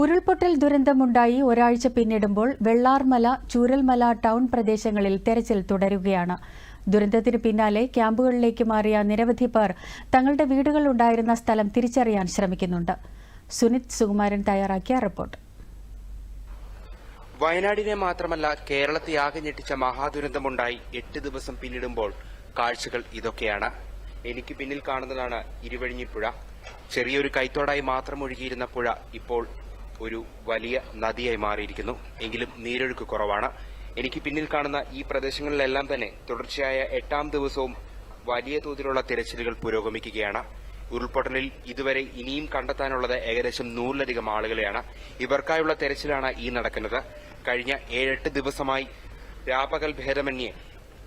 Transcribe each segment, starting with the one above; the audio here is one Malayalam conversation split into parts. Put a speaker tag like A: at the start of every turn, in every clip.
A: ഉരുൾപൊട്ടൽ ദുരന്തമുണ്ടായി ഒരാഴ്ച പിന്നിടുമ്പോൾ വെള്ളാർമല ചൂരൽമല ടൗൺ പ്രദേശങ്ങളിൽ തെരച്ചിൽ തുടരുകയാണ്. ദുരന്തത്തിന് പിന്നാലെ ക്യാമ്പുകളിലേക്ക് മാറിയ നിരവധി പേർ തങ്ങളുടെ വീടുകൾ ഉണ്ടായിരുന്ന സ്ഥലം തിരിച്ചറിയാൻ ശ്രമിക്കുന്നുണ്ട്. സുനിത് സുകുമാരൻ തയ്യാറാക്കിയ റിപ്പോർട്ട്.
B: വയനാടിനെ മാത്രമല്ല കേരളത്തെ ആകെ ഞെട്ടിച്ച മഹാദുരന്തമുണ്ടായി. എട്ട് ദിവസം പിന്നിടുമ്പോൾ കാഴ്ചകൾ ഇതൊക്കെയാണ്. എനിക്ക് പിന്നിൽ കാണുന്നതാണ് ഇരുവഴിഞ്ഞിപ്പുഴ ചെറിയൊരു കൈത്തോടായി മാത്രം ഒഴുകിയിരുന്ന പുഴ ഇപ്പോൾ ഒരു വലിയ നദിയായി മാറിയിരിക്കുന്നു. എങ്കിലും നീരൊഴുക്ക് കുറവാണ്. എനിക്ക് പിന്നിൽ കാണുന്ന ഈ പ്രദേശങ്ങളിലെല്ലാം തന്നെ തുടർച്ചയായ എട്ടാം ദിവസവും വലിയ തോതിലുള്ള തിരച്ചിലുകൾ പുരോഗമിക്കുകയാണ്. ഉരുൾപൊട്ടലിൽ ഇതുവരെ ഇനിയും കണ്ടെത്താനുള്ളത് ഏകദേശം നൂറിലധികം ആളുകളെയാണ്. ഇവർക്കായുള്ള തെരച്ചിലാണ് ഈ നടക്കുന്നത്. കഴിഞ്ഞ ഏഴെട്ട് ദിവസമായി രാപകൽ ഭേദമന്യേ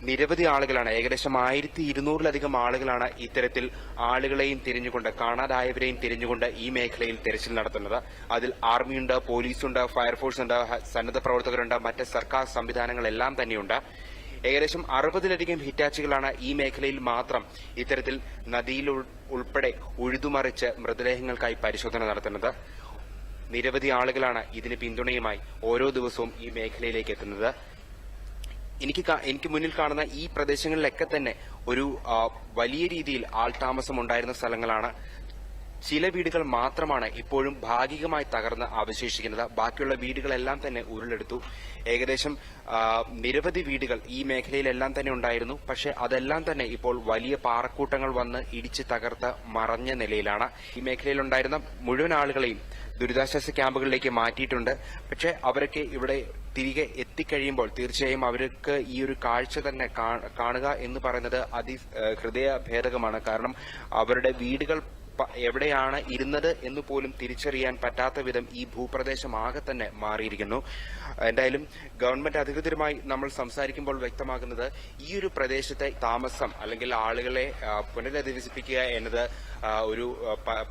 B: നിരവധി ആളുകളാണ് ഏകദേശം ആയിരത്തി ഇരുന്നൂറിലധികം ആളുകളാണ് ഇത്തരത്തിൽ ആളുകളെയും തിരിഞ്ഞുകൊണ്ട് കാണാതായവരെയും തിരിഞ്ഞുകൊണ്ട് ഈ മേഖലയിൽ തെരച്ചിൽ നടത്തുന്നത്. അതിൽ ആർമിയുണ്ട് പോലീസുണ്ട് ഫയർഫോഴ്സ് ഉണ്ട് സന്നദ്ധ പ്രവർത്തകരുണ്ട് മറ്റ് സർക്കാർ സംവിധാനങ്ങളെല്ലാം തന്നെയുണ്ട്. ഏകദേശം അറുപതിലധികം ഹിറ്റാച്ചുകളാണ് ഈ മേഖലയിൽ മാത്രം ഇത്തരത്തിൽ നദിയിൽ ഉൾപ്പെടെ ഉഴുതുമറിച്ച് മൃതദേഹങ്ങൾക്കായി പരിശോധന നടത്തുന്നത്. നിരവധി ആളുകളാണ് ഇതിന് പിന്തുണയുമായി ഓരോ ദിവസവും ഈ മേഖലയിലേക്ക് എത്തുന്നത്. എനിക്ക് എനിക്ക് മുന്നിൽ കാണുന്ന ഈ പ്രദേശങ്ങളിലൊക്കെ തന്നെ ഒരു വലിയ രീതിയിൽ ആൾതാമസം ഉണ്ടായിരുന്ന സ്ഥലങ്ങളാണ് ചില വീടുകൾ മാത്രമാണ് ഇപ്പോഴും ഭാഗികമായി തകർന്ന് അവശേഷിക്കുന്നത്. ബാക്കിയുള്ള വീടുകളെല്ലാം തന്നെ ഉരുളെടുത്തു. ഏകദേശം നിരവധി വീടുകൾ ഈ മേഖലയിലെല്ലാം തന്നെ ഉണ്ടായിരുന്നു. പക്ഷെ അതെല്ലാം തന്നെ ഇപ്പോൾ വലിയ പാറക്കൂട്ടങ്ങൾ വന്ന് ഇടിച്ച് തകർത്ത് മറഞ്ഞ നിലയിലാണ്. ഈ മേഖലയിലുണ്ടായിരുന്ന മുഴുവൻ ആളുകളെയും ദുരിതാശ്വാസ ക്യാമ്പുകളിലേക്ക് മാറ്റിയിട്ടുണ്ട്. പക്ഷെ അവരൊക്കെ ഇവിടെ തിരികെ എത്തിക്കഴിയുമ്പോൾ തീർച്ചയായും അവർക്ക് ഈ ഒരു കാഴ്ച തന്നെ കാണുക എന്ന് പറയുന്നത് അതി ഹൃദയ ഹൃദയഭേദകമാണ് കാരണം അവരുടെ വീടുകൾ എവിടെയാണ് ഇരുന്നത് എന്ന് പോലും തിരിച്ചറിയാൻ പറ്റാത്ത വിധം ഈ ഭൂപ്രദേശം ആകെ തന്നെ മാറിയിരിക്കുന്നു. എന്തായാലും ഗവൺമെന്റ് അധികൃതരുമായി നമ്മൾ സംസാരിക്കുമ്പോൾ വ്യക്തമാകുന്നത് ഈ ഒരു പ്രദേശത്തെ താമസം അല്ലെങ്കിൽ ആളുകളെ പുനരധിവസിപ്പിക്കുക എന്നത് ഒരു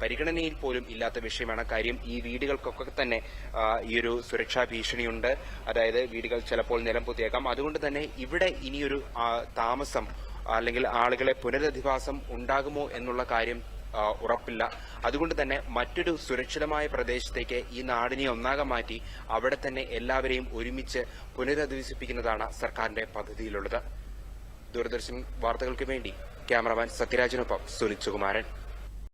B: പരിഗണനയിൽ പോലും ഇല്ലാത്ത വിഷയമാണ്. കാര്യം ഈ വീടുകൾക്കൊക്കെ തന്നെ ഈ ഒരു സുരക്ഷാ ഭീഷണിയുണ്ട്. അതായത് വീടുകൾ ചിലപ്പോൾ നിലം പൊത്തിയേക്കാം. അതുകൊണ്ട് തന്നെ ഇവിടെ ഇനിയൊരു താമസം അല്ലെങ്കിൽ ആളുകളെ പുനരധിവാസം ഉണ്ടാകുമോ എന്നുള്ള കാര്യം ഉറപ്പില്ല. അതുകൊണ്ട് തന്നെ മറ്റൊരു സുരക്ഷിതമായ പ്രദേശത്തേക്ക് ഈ നാടിനെ ഒന്നാകെ മാറ്റി അവിടെ തന്നെ എല്ലാവരെയും ഒരുമിച്ച് പുനരധിവസിപ്പിക്കുന്നതാണ് സർക്കാരിന്റെ പദ്ധതിയിലുള്ളത്. ദൂരദർശൻ വാർത്തകൾക്ക് വേണ്ടി ക്യാമറമാൻ സത്യരാജനൊപ്പം സുനിത് സുകുമാരൻ.